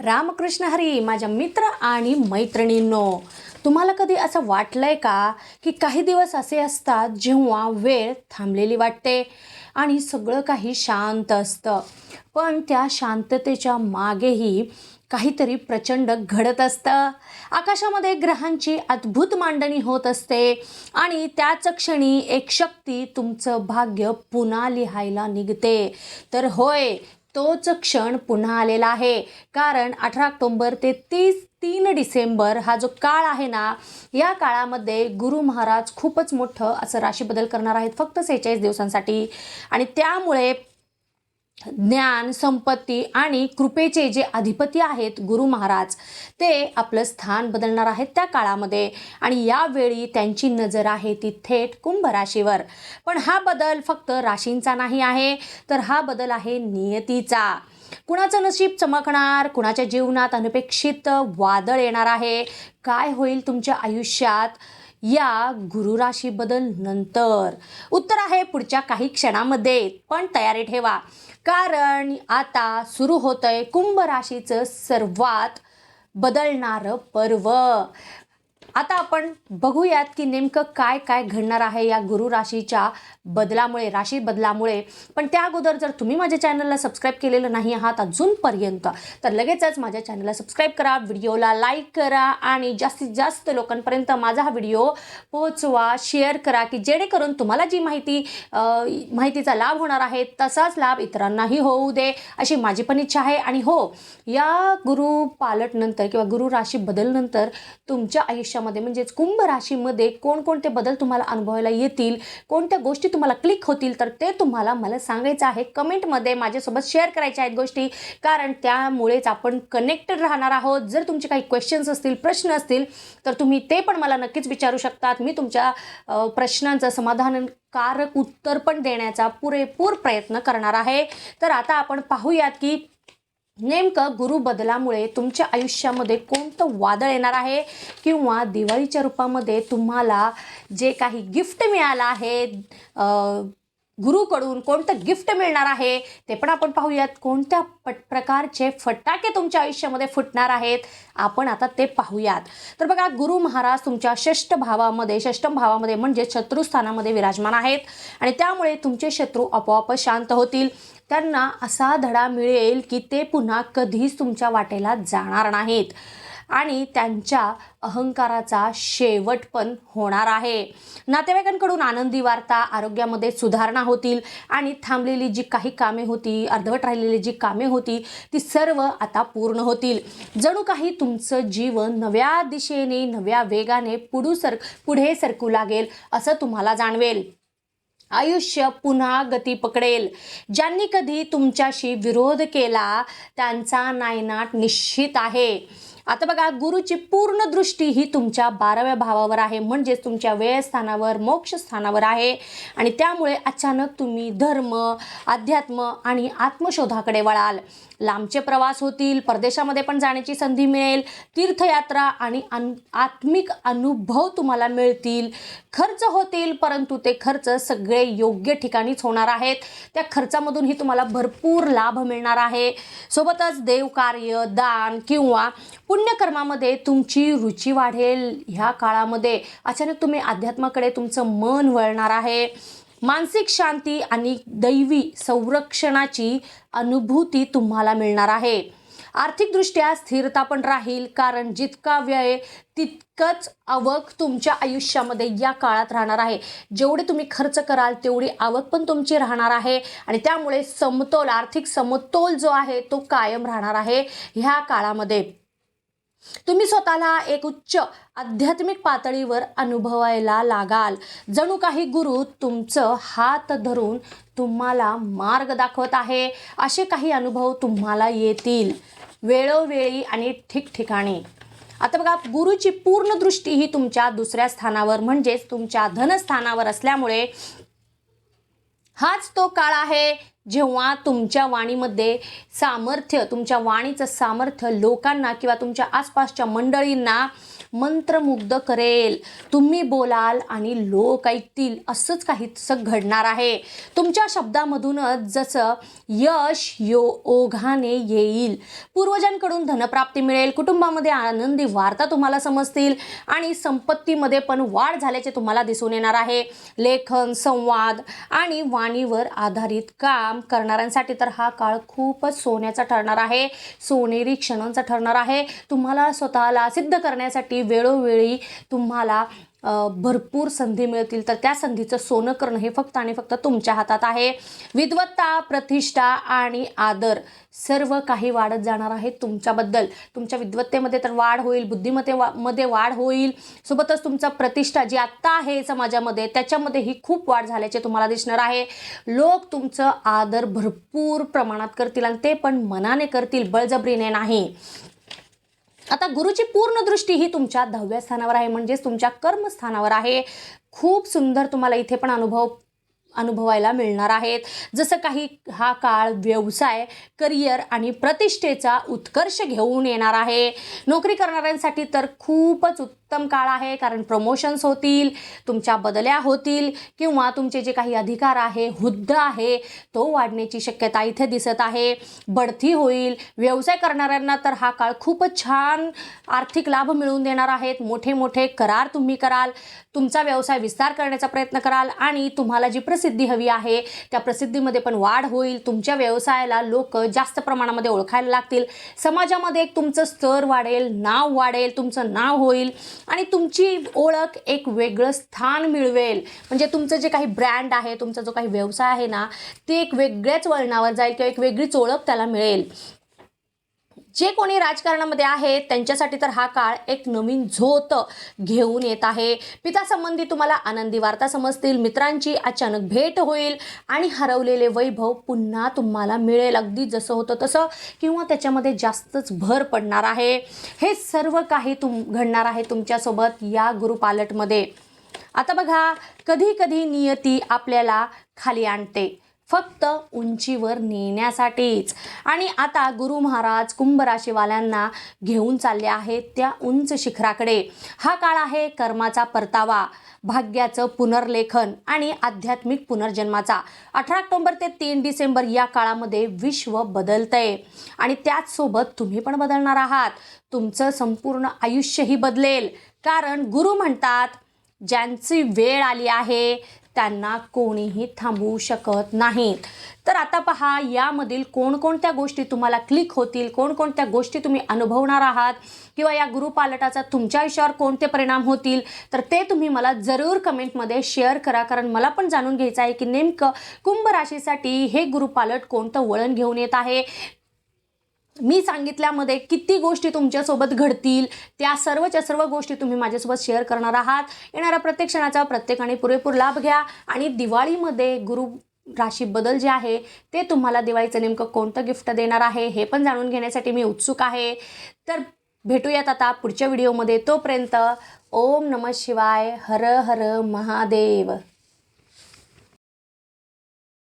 रामकृष्ण हरी माझ्या मित्र आणि मैत्रिणींनो तुम्हाला कधी असं वाटलंय का की काही दिवस असे असतात जेव्हा वेळ थांबलेली वाटते आणि सगळं काही शांत असतं? पण त्या शांततेच्या मागेही काहीतरी प्रचंड घडत असतं. आकाशामध्ये ग्रहांची अद्भुत मांडणी होत असते आणि त्याच क्षणी एक शक्ती तुमचं भाग्य पुन्हा लिहायला निघते. तर होय तोच क्षण पुन्हा आलेला आहे. कारण अठरा ऑक्टोंबर ते तीस तीन डिसेंबर हा जो काळ आहे ना या काळामध्ये गुरु महाराज खूपच मोठं असं राशी बदल करणार आहेत. फक्त सेहेचाळीस दिवसांसाठी. आणि त्यामुळे ज्ञान संपत्ती आणि कृपेचे जे अधिपती आहेत गुरु महाराज ते आपलं स्थान बदलणार आहेत त्या काळामध्ये. आणि यावेळी त्यांची नजर आहे ती थेट कुंभ राशीवर. पण हा बदल फक्त राशींचा नाही आहे तर हा बदल आहे नियतीचा. कुणाचं नशीब चमकणार कुणाच्या जीवनात अनपेक्षित वादळ येणार आहे काय होईल तुमच्या आयुष्यात? या गुरुराशी बदल नंतर. उत्तर आहे पुढच्या काही क्षणामध्ये पण तयारी ठेवा. कारण आता सुरू होतंय कुंभ राशीचं सर्वात बदलणारं पर्व. आता आपण बघूयात की नेमकं काय काय घडणार आहे या गुरु राशीच्या बदलामुळे राशी बदलामुळे. पण त्या अगोदर जर तुम्ही माझ्या चॅनलला सबस्क्राईब केलेलं नाही आहात अजूनपर्यंत तर लगेचच माझ्या चॅनलला सबस्क्राईब करा व्हिडिओला लाईक करा आणि जास्तीत जास्त लोकांपर्यंत माझा हा व्हिडिओ पोहोचवा शेअर करा की जेणेकरून तुम्हाला जी माहिती माहितीचा लाभ होणार आहे तसाच लाभ इतरांनाही होऊ दे अशी माझी पण इच्छा आहे. आणि हो या गुरु पालटनंतर किंवा गुरु राशी बदलनंतर तुमच्या आयुष्यामध्ये म्हणजेच कुंभ राशीमध्ये कोणकोणते बदल तुम्हाला अनुभवायला येतील कोणत्या गोष्टी तुम्हाला क्लिक होतील तर ते तुम्हाला मला सांगायचं आहे. कमेंटमध्ये माझ्यासोबत शेअर करायच्या आहेत गोष्टी. कारण त्यामुळेच आपण कनेक्टेड राहणार आहोत. जर तुमचे काही क्वेश्चन्स असतील प्रश्न असतील तर तुम्ही ते पण मला नक्कीच विचारू शकतात. मी तुमच्या प्रश्नांचं समाधान कारक उत्तर पण देण्याचा पुरेपूर प्रयत्न करणार आहे. तर आता आपण पाहूयात की नेमकं गुरु बदलामुळे तुमच्या आयुष्यामध्ये कोणतं वादळ येणार आहे? किंवा दिवाळीच्या रूपामध्ये तुम्हाला जे काही गिफ्ट मिळालं आहे गुरुकडून कोणतं गिफ्ट मिळणार आहे ते पण आपण पाहूयात. कोणत्या पट प्रकारचे फटाके तुमच्या आयुष्यामध्ये फुटणार आहेत आपण आता ते पाहूयात. तर बघा गुरु महाराज तुमच्या षष्ठ भावामध्ये षष्टम भावामध्ये म्हणजे शत्रुस्थानामध्ये विराजमान आहेत आणि त्यामुळे तुमचे शत्रू आपोआप शांत होतील. त्यांना असा धडा मिळेल की ते पुन्हा कधीच तुमच्या वाटेला जाणार नाहीत. आणि त्यांच्या अहंकाराचा शेवट पण होणार आहे. नातेवाईकांकडून आनंदी वार्ता आरोग्यामध्ये सुधारणा होतील आणि थांबलेली जी काही कामे होती अर्धवट राहिलेली जी कामे होती ती सर्व आता पूर्ण होतील. जणू काही तुमचं जीवन नव्या दिशेने नव्या वेगाने पुढू सर पुढे सरकू लागेल असं तुम्हाला जाणवेल. आयुष्य पुन्हा गती पकडेल. ज्यांनी कधी तुमच्याशी विरोध केला त्यांचा नायनाट निश्चित आहे. आता बघा गुरुची पूर्ण दृष्टी ही तुमच्या बाराव्या भावावर आहे. म्हणजेच तुमच्या वेळस्थानावर मोक्ष स्थानावर आहे. आणि त्यामुळे अचानक तुम्ही धर्म अध्यात्म आणि आत्मशोधाकडे वळाल. लांबचे प्रवास होतील परदेशामध्ये पण जाण्याची संधी मिळेल तीर्थयात्रा आणि अन आत्मिक अनुभव तुम्हाला मिळतील. खर्च होतील परंतु ते खर्च सगळे योग्य ठिकाणीच होणार आहेत. त्या खर्चामधूनही तुम्हाला भरपूर लाभ मिळणार आहे. सोबतच देवकार्य दान किंवा पुण्यकर्मामध्ये तुमची रुची वाढेल. ह्या काळामध्ये अचानक तुम्ही अध्यात्माकडे तुमचं मन वळणार आहे. मानसिक शांती आणि दैवी संरक्षणाची अनुभूती तुम्हाला मिळणार आहे. आर्थिकदृष्ट्या स्थिरता पण राहील कारण जितका व्यय तितकंच आवक तुमच्या आयुष्यामध्ये या काळात राहणार आहे. जेवढे तुम्ही खर्च कराल तेवढी आवक पण तुमची राहणार आहे. आणि त्यामुळे समतोल आर्थिक समतोल जो आहे तो कायम राहणार आहे. ह्या काळामध्ये तुम्ही स्वतःला एक उच्च आध्यात्मिक पातळीवर अनुभवायला लागाल. जणू काही गुरु तुमचं हात धरून तुम्हाला मार्ग दाखवत आहे. असे काही अनुभव तुम्हाला येतील. वेळोवेळी आणि ठिकठिकाणी. आता बघा गुरुची पूर्ण दृष्टी ही तुमच्या दुसऱ्या स्थानावर म्हणजेच तुमच्या धनस्थानावर असल्यामुळे हाच तो काळ आहे जेव्हा तुमच्या वाणीमध्ये सामर्थ्य तुमच्या वाणीचं सामर्थ्य लोकांना किंवा तुमच्या आसपासच्या मंडळींना मंत्रमुग्ध करेल. तुम्ही बोलाल आणि लोक ऐकतील. असंच काहीसं घडणार आहे. तुमच्या शब्दामधूनच जसं यश यो ओघाने येईल. पूर्वजांकडून धनप्राप्ती मिळेल. कुटुंबामध्ये आनंदी वार्ता तुम्हाला समजतील. आणि संपत्तीमध्ये पण वाढ झाल्याचे तुम्हाला दिसून येणार आहे. लेखन संवाद आणि वाणीवर आधारित काम करणाऱ्यांसाठी तर हा काळ खूपच सोन्याचा ठरणार आहे. सोनेरी क्षणांचा ठरणार आहे. तुम्हाला स्वतःला सिद्ध करण्यासाठी वेळोवेळी तुम्हाला भरपूर संधी मिळतील. तर त्या संधीचं सोनं करणं हे फक्त आणि फक्त तुमच्या हातात आहे. विद्वत्ता प्रतिष्ठा आणि आदर सर्व काही वाढत जाणार आहे तुमच्याबद्दल. तुमच्या विद्वत्तेमध्ये तर वाढ होईल बुद्धिमत्ते वा मध्ये वाढ होईल. सोबतच तुमचा प्रतिष्ठा जी आत्ता आहे समाजामध्ये त्याच्यामध्येही खूप वाढ झाल्याचे तुम्हाला दिसणार आहे. लोक तुमचं आदर भरपूर प्रमाणात करतील आणि ते पण मनाने करतील बळजबरीने नाही. आता गुरुची पूर्ण दृष्टी ही तुमच्या दहाव्या स्थानावर आहे म्हणजेच तुमच्या कर्मस्थानावर आहे. खूप सुंदर तुम्हाला इथे पण अनुभव अनुभवायला मिळणार आहेत. जसं काही हा काळ व्यवसाय करिअर आणि प्रतिष्ठेचा उत्कर्ष घेऊन येणार आहे. नोकरी करणाऱ्यांसाठी तर खूपच उत्तम काळ आहे कारण प्रमोशन्स होतील तुमच्या बदल्या होतील किंवा तुमचे जे काही अधिकार आहे हुद्दा आहे तो वाढण्याची शक्यता इथे दिसत आहे. बढती होईल. व्यवसाय करणाऱ्यांना तर हा काळ खूपच छान आर्थिक लाभ मिळवून देणार आहेत. मोठे मोठे करार तुम्ही कराल. तुमचा व्यवसाय विस्तार करण्याचा प्रयत्न कराल आणि तुम्हाला जी प्रस हवी आहे. त्या प्रसिद्धीमध्ये पण वाढ होईल. तुमच्या व्यवसायाला लोक जास्त प्रमाणामध्ये ओळखायला लागतील. समाजामध्ये एक तुमचं स्तर वाढेल नाव वाढेल तुमचं नाव होईल आणि तुमची ओळख एक वेगळं स्थान मिळवेल. म्हणजे तुमचं जे काही ब्रँड आहे तुमचा जो काही व्यवसाय आहे ना ते एक वेगळ्याच वळणावर जाईल किंवा एक वेगळीच ओळख त्याला मिळेल. जे कोणी राजकारणामध्ये आहेत त्यांच्यासाठी तर हा काळ एक नवीन झोत घेऊन येत आहे. पितासंबंधी तुम्हाला आनंदी वार्ता समजतील मित्रांची अचानक भेट होईल आणि हरवलेले वैभव पुन्हा तुम्हाला मिळेल. अगदी जसं होतं तसं किंवा त्याच्यामध्ये जास्तच भर पडणार आहे. हे सर्व काही तुम घडणार आहे तुमच्यासोबत या गुरुपालटमध्ये. आता बघा कधी कधी नियती आपल्याला खाली आणते. फक्त उंचीवर नेण्यासाठीच. आणि आता गुरु महाराज कुंभ राशीवाल्यांना घेऊन चालले आहेत त्या उंच शिखराकडे. हा काळ आहे कर्माचा परतावा भाग्याचं पुनर्लेखन आणि आध्यात्मिक पुनर्जन्माचा. अठरा ऑक्टोंबर ते तीन डिसेंबर या काळामध्ये विश्व बदलतंय. आणि त्याचसोबत तुम्ही पण बदलणार आहात. तुमचं संपूर्ण आयुष्यही बदलेल. कारण गुरु म्हणतात ज्यांची वेळ आली आहे त्यांना कोणीही थांबवू शकत नाहीत. तर आता पहा यामधील कोणकोणत्या गोष्टी तुम्हाला क्लिक होतील कोणकोणत्या गोष्टी तुम्ही अनुभवणार आहात किंवा या गुरुपालटाचा तुमच्या आयुष्यावर कोणते परिणाम होतील तर ते तुम्ही मला जरूर कमेंटमध्ये शेअर करा. कारण मला पण जाणून घ्यायचं आहे की नेमकं कुंभ राशीसाठी हे गुरुपालट कोणतं वळण घेऊन येत आहे. मी सांगितल्यामध्ये किती गोष्टी तुमच्यासोबत घडतील त्या सर्वच्या सर्व गोष्टी तुम्ही माझ्यासोबत शेअर करणार आहात. येणाऱ्या प्रत्येक क्षणाचा प्रत्येकाने पुरेपूर लाभ घ्या. आणि दिवाळीमध्ये गुरु राशी बदल जे आहे ते तुम्हाला दिवाळीचं नेमकं कोणतं गिफ्ट देणार आहे हे पण जाणून घेण्यासाठी मी उत्सुक आहे. तर भेटूयात आता पुढच्या व्हिडिओमध्ये तोपर्यंत ओम नम शिवाय हर हर महादेव.